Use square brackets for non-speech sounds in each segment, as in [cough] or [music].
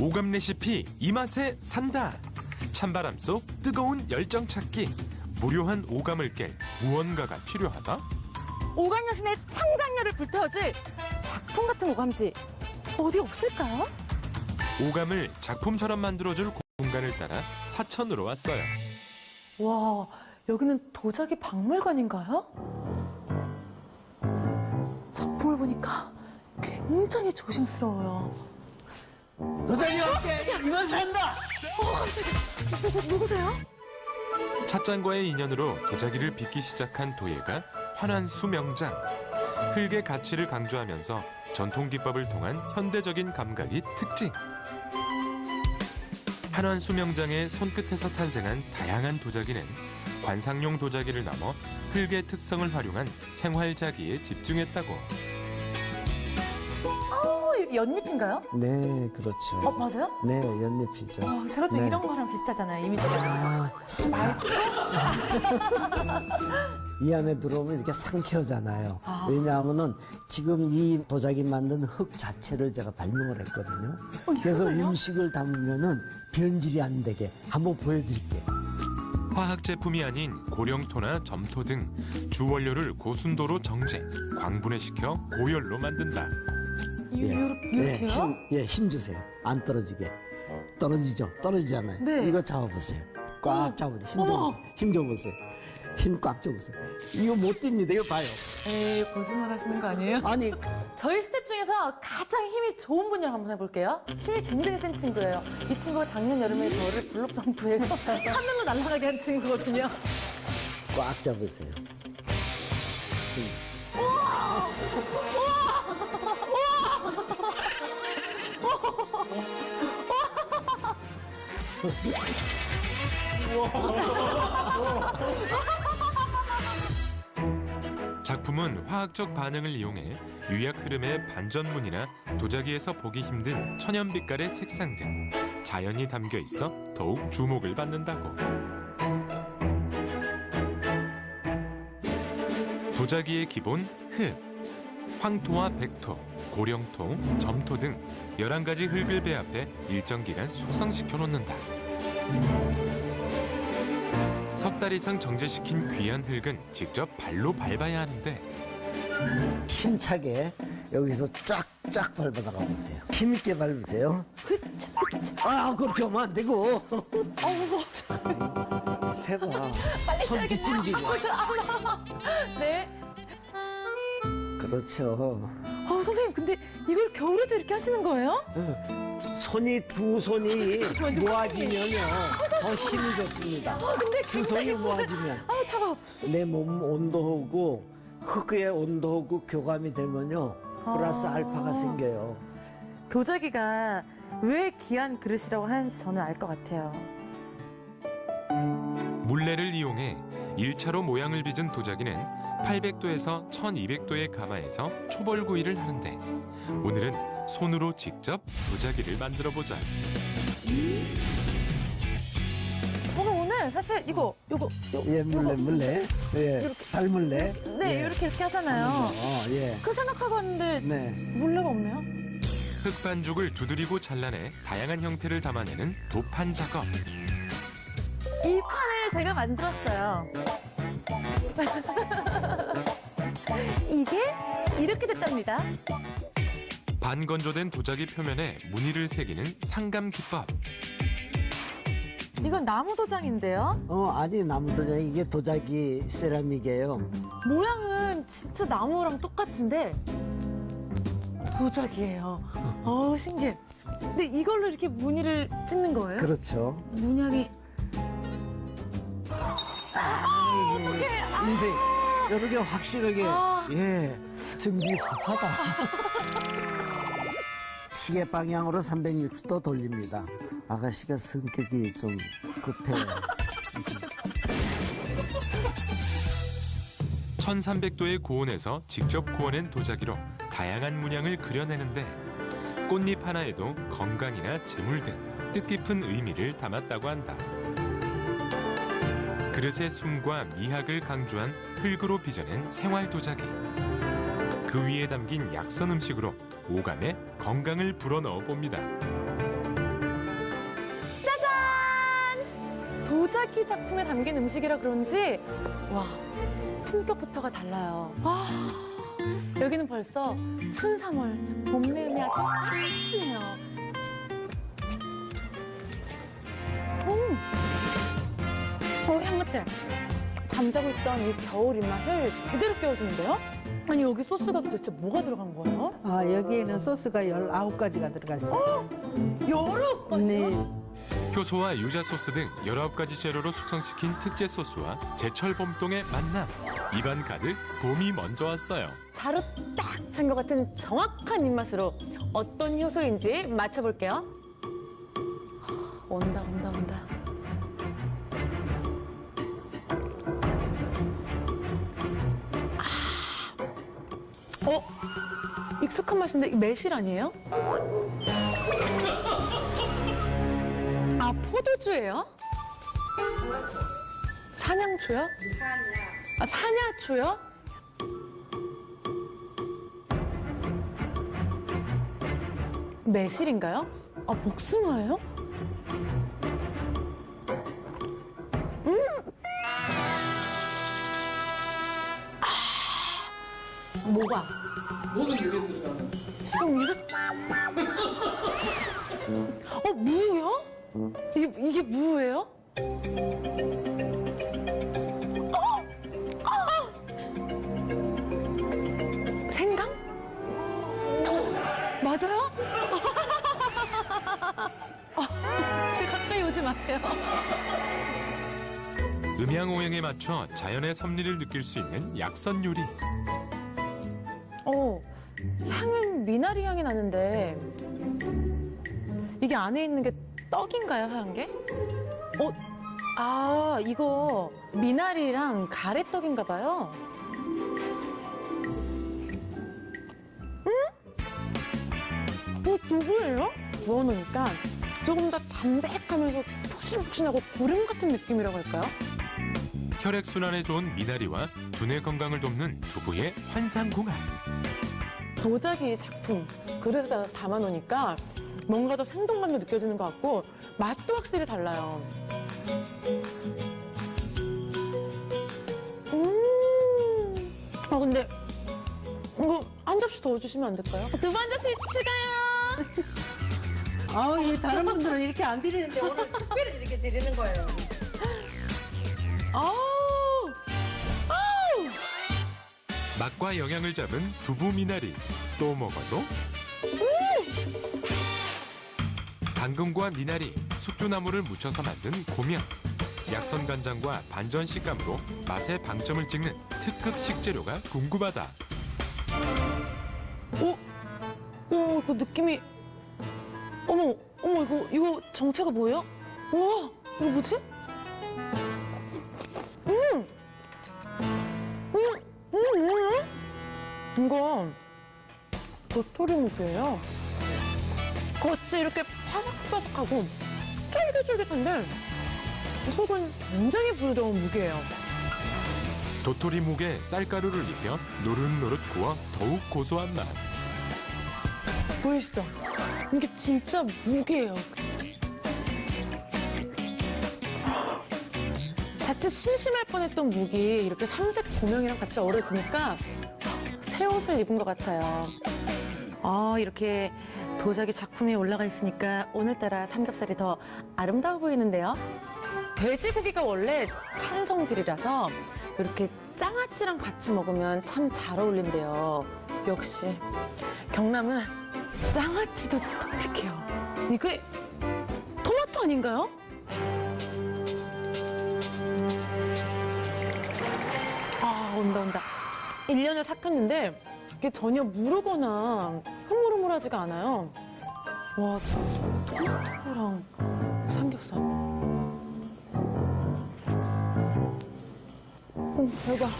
오감 레시피 이 맛에 산다. 찬바람 속 뜨거운 열정 찾기. 무료한 오감을 깰 무언가가 필요하다. 오감 여신의 창작력을 불태워줄 작품 같은 오감지 어디 없을까요? 오감을 작품처럼 만들어줄 공간을 따라 사천으로 왔어요. 와, 여기는 도자기 박물관인가요? 작품을 보니까 굉장히 조심스러워요. 도장이 어때? 이만 산다. 누구, 누구세요? 찻잔과의 인연으로 도자기를 빚기 시작한 도예가 환환수 명장. 흙의 가치를 강조하면서 전통 기법을 통한 현대적인 감각이 특징. 한환 수 명장의 손끝에서 탄생한 다양한 도자기는 관상용 도자기를 넘어 흙의 특성을 활용한 생활자기에 집중했다고. 어, 연잎인가요? 네, 그렇죠. 어, 맞아요? 네, 연잎이죠. 어, 제가 좀 네. 이런 거랑 비슷하잖아요, 이미지가. 아, [laughs] 이 안에 들어오면 이렇게 상쾌하잖아요. 아. 왜냐하면은 지금 이 도자기 만든 흙 자체를 제가 발명을 했거든요. 그래서 이거요? 음식을 담으면은 변질이 안 되게 한번 보여드릴게요. 화학 제품이 아닌 고령토나 점토 등 주원료를 고순도로 정제, 광분해시켜 고열로 만든다. 이- 예. 예? 힘, 예, 힘 주세요. 안 떨어지게. 떨어지죠? 떨어지잖아요. 네. 이거 잡아보세요. 꽉 잡아보세요. 힘. 줘보세요. 힘 줘보세요. 힘 꽉 줘보세요. 이거 못 뜁니다. 이거 봐요. 에이, 거짓말 하시는 거 아니에요? 아니, [laughs] 저희 스텝 중에서 가장 힘이 좋은 분이랑 한번 해볼게요. 힘이 굉장히 센 친구예요. 이 친구가 작년 여름에 저를 블록 점프해서 [laughs] 하늘로 날아가게 한 친구거든요. 꽉 잡으세요. [laughs] 작품은 화학적 반응을 이용해 유약 흐름의 반전문이나 도자기에서 보기 힘든 천연 빛깔의 색상 등 자연이 담겨 있어 더욱 주목을 받는다고. 도자기의 기본 흙, 황토와 백토, 고령토, 점토 등 11가지 흙을 배합해 일정 기간 숙성시켜 놓는다. 석 달 이상 정제시킨 귀한 흙은 직접 발로 밟아야 하는데 힘차게 여기서 쫙쫙 밟아 나가 보세요. 힘있게 밟으세요. 아, 그렇게 하면 안 되고. 어우, 세봐. 손 뒤틀기고. 네. 그렇죠. 어, 선생님, 근데 이걸 겨울에도 이렇게 하시는 거예요? 손이 두 손이 잠깐만요. 모아지면요 더 힘이 좋습니다. 아, 두 손이 모아지면 차가워. 내몸 온도하고 흙의 온도하고 교감이 되면요 플러스 아. 알파가 생겨요. 도자기가 왜 귀한 그릇이라고 하는지 저는 알 것 같아요. 물레를 이용해 1차로 모양을 빚은 도자기는 800도에서 1200도의 가마에서 초벌구이를 하는데 오늘은 손으로 직접 도자기를 만들어 보자. 저는 오늘 사실 이거, 요거, 요, 예 물레 요거, 물레 예 이렇게. 발물레 네, 예. 이렇게 이렇게 하잖아요. 어, 예. 그 생각하고 왔는데 네. 물레가 없네요. 흙 반죽을 두드리고 잘라내 다양한 형태를 담아내는 도판 작업. 이 판을 제가 만들었어요. [laughs] 이게 이렇게 됐답니다. 반건조된 도자기 표면에 무늬를 새기는 상감 기법. 이건 나무 도장인데요. 어 아니 나무 도장 이게 도자기 세라믹이에요. 모양은 진짜 나무랑 똑같은데 도자기예요. 어우 신기해. 근데 이걸로 이렇게 무늬를 찍는 거예요? 그렇죠. 문양이 인생 이렇게 확실하게 아. 예 증기하다. [laughs] 시계 방향으로 360도 돌립니다. 아가씨가 성격이 좀 급해요. 1300도의 고온에서 직접 구워낸 도자기로 다양한 문양을 그려내는데 꽃잎 하나에도 건강이나 재물 등 뜻깊은 의미를 담았다고 한다. 그릇의 숨과 미학을 강조한 흙으로 빚어낸 생활 도자기. 그 위에 담긴 약선 음식으로 오감에 건강을 불어넣어 봅니다. 짜잔! 도자기 작품에 담긴 음식이라 그런지 와 품격부터가 달라요. 와 여기는 벌써 순삼월 봄내음이 아주 화네요. 오, 어 향긋해. 잠자고 있던 이 겨울 입맛을 제대로 깨워주는데요. 아니 여기 소스가 도대체 뭐가 들어간 거예요? 아, 여기에는 소스가 19가지가 들어가 있어요. 여러 가지요? 네. 효소와 유자 소스 등 19가지 재료로 숙성시킨 특제 소스와 제철 봄동의 만남. 입안 가득 봄이 먼저 왔어요. 자루 딱찬 것 같은 정확한 입맛으로 어떤 효소인지 맞춰볼게요. 온다, 온다, 어? 익숙한 맛인데 이 매실 아니에요? 아, 포도주예요? 사냥초요? 아, 사냐초요? 매실인가요? 아, 복숭아예요? 뭐가? 뭐는 지금 이거 어, 무예요? 이게, 이게 무예요? 어! 아! 생강? 맞아요? 아, [laughs] 제 가까이 오지 마세요. 음양오행에 맞춰 자연의 섭리를 느낄 수 있는 약선 요리. 어, 향은 미나리 향이 나는데 이게 안에 있는 게 떡인가요, 하얀 게? 어, 아, 이거 미나리랑 가래떡인가 봐요. 음? 이거 두부예요? 구워놓으니까 조금 더 담백하면서 푹신푹신하고 구름 같은 느낌이라고 할까요? 혈액 순환에 좋은 미나리와 두뇌 건강을 돕는 두부의 환상궁합. 도자기 작품 그릇에다 담아놓으니까 뭔가 더 생동감도 느껴지는 것 같고 맛도 확실히 달라요. 음. 아 근데 이거 한 접시 더 주시면 안 될까요? 두부 한 접시 추가요. [laughs] 아우, 이 다른 분들은 이렇게 안 드리는데 오늘 특별히 이렇게 드리는 거예요. 아 맛과 영양을 잡은 두부 미나리. 또 먹어도 당근과 미나리, 숙주나물을 묻혀서 만든 고명. 약선 간장과 반전 식감으로 맛의 방점을 찍는 특급 식재료가 궁금하다. 어? 어, 이거 느낌이. 어머, 어머, 이거, 이거 정체가 뭐예요? 우와, 이거 뭐지? 음! 음! 이거, 도토리 묵이에요. 겉이 이렇게 바삭바삭하고 쫄깃쫄깃한데, 속은 굉장히 부드러운 묵이에요. 도토리 묵에 쌀가루를 입혀 노릇노릇 구워 더욱 고소한 맛. 보이시죠? 이게 진짜 무게예요. 자칫 심심할 뻔했던 무기 이렇게 삼색 고명이랑 같이 어우러지니까 새 옷을 입은 것 같아요. 아 이렇게 도자기 작품이 올라가 있으니까 오늘따라 삼겹살이 더 아름다워 보이는데요. 돼지고기가 원래 찬 성질이라서 이렇게 장아찌랑 같이 먹으면 참 잘 어울린대요. 역시 경남은 장아찌도 독특해요. 이게 토마토 아닌가요? 1년을 삭혔는데 이게 전혀 무르거나 흐물흐물하지가 않아요. 와, 토마토랑 삼겹살. 음, 대박.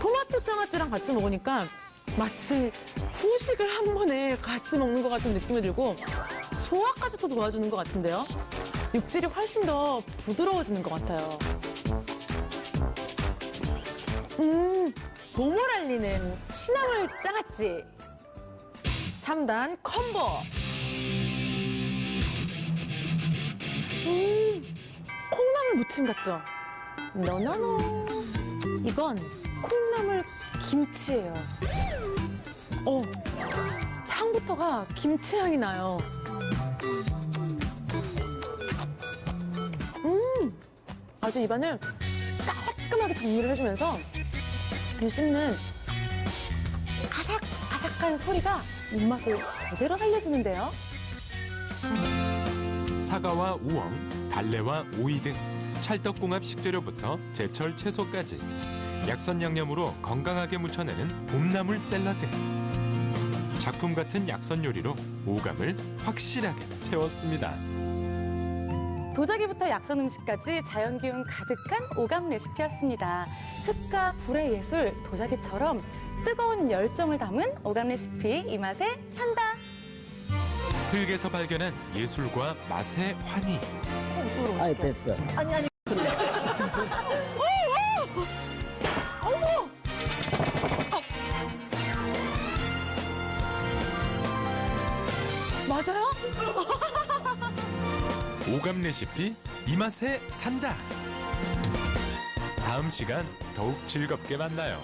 토마토 장아찌랑 같이 먹으니까 마치 후식을 한 번에 같이 먹는 것 같은 느낌이 들고 소화까지도 도와주는 것 같은데요. 육질이 훨씬 더 부드러워지는 것 같아요. 음, 봄을 알리는 시나물 장아찌. 3단 콤보. 음, 콩나물 무침 같죠? 노노노. 이건 콩나물 김치예요. 어, 향부터가 김치 향이 나요. 음, 아주 입안을 깔끔하게 정리를 해주면서 이 씹는 아삭아삭한 소리가 입맛을 제대로 살려주는데요. 사과와 우엉, 달래와 오이 등 찰떡궁합 식재료부터 제철 채소까지 약선 양념으로 건강하게 무쳐내는 봄나물 샐러드. 작품 같은 약선 요리로 오감을 확실하게 채웠습니다. 도자기부터 약선 음식까지 자연 기운 가득한 오감 레시피였습니다. 흙과 불의 예술 도자기처럼 뜨거운 열정을 담은 오감 레시피 이 맛에 산다. 흙에서 발견한 예술과 맛의 환희. 아 됐어. 맞아요? [laughs] 오감 레시피 이 맛에 산다. 다음 시간 더욱 즐겁게 만나요.